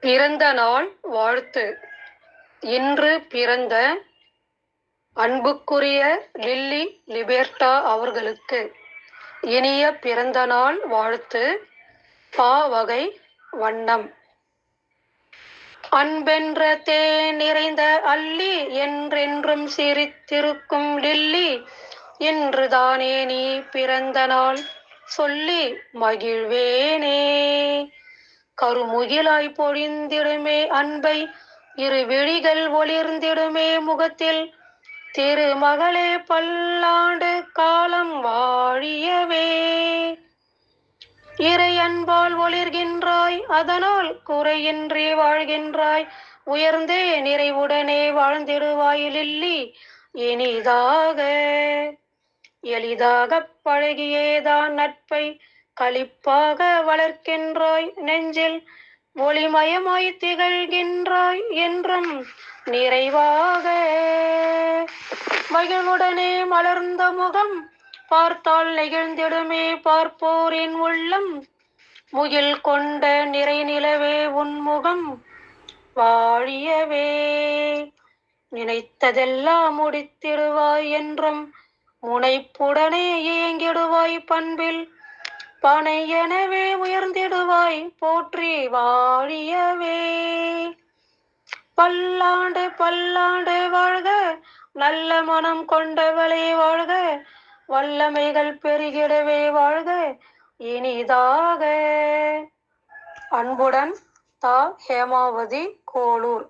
பிறந்த நாள் வாழ்த்து. இன்று பிறந்த அன்புக்குரிய லில்லி லிபெர்டா அவர்களுக்கு இனிய பிறந்த நாள் வாழ்த்து. பா வகை வண்ணம். அன்பென்ற தேன் நிறைந்த அல்லி என்றென்றும் சிரித்திருக்கும் லில்லி இன்றுதானே நீ பிறந்த நாள் சொல்லி மகிழ்வேனே. கருமுகிலாய் பொழிந்திடுமே அன்பை இரு விழிகள் ஒளிர்ந்திடுமே முகத்தில். திருமகளே பல்லாண்டு காலம் வாழியவே. இறை அன்பால் ஒளிர்கின்றாய் அதனால் குறையின்றி வாழ்கின்றாய். உயர்ந்தே நிறைவுடனே வாழ்ந்திடுவாய் லில்லி இனிதாக. எளிதாக பழகியேதான் நட்பை களிப்பாக வளர்க்கின்றாய் நெஞ்சில் ஒளிமயமாய் திகழ்கின்றாய் என்றும் நிறைவாக. மகிழ்வுடனே மலர்ந்த முகம் பார்த்தால் நெகிழ்ந்திடுமே பார்ப்போரின் உள்ளம். முகில் கொண்ட நிறை நிலவே உன்முகம் வாழியவே. நினைத்ததெல்லாம் முடித்திடுவாய் என்றும் முனைப்புடனே இயங்கிடுவாய் பண்பில். பனை எனவே உயர்ந்திடுவாய் போற்றி வாழியவே. பல்லாண்டு பல்லாண்டு வாழ்க நல்ல மனம் கொண்டவளே வாழ்க வல்லமைகள் பெருகிடவே வாழ்க இனிதாக. அன்புடன் தா. ஹேமாவதி கோளூர்.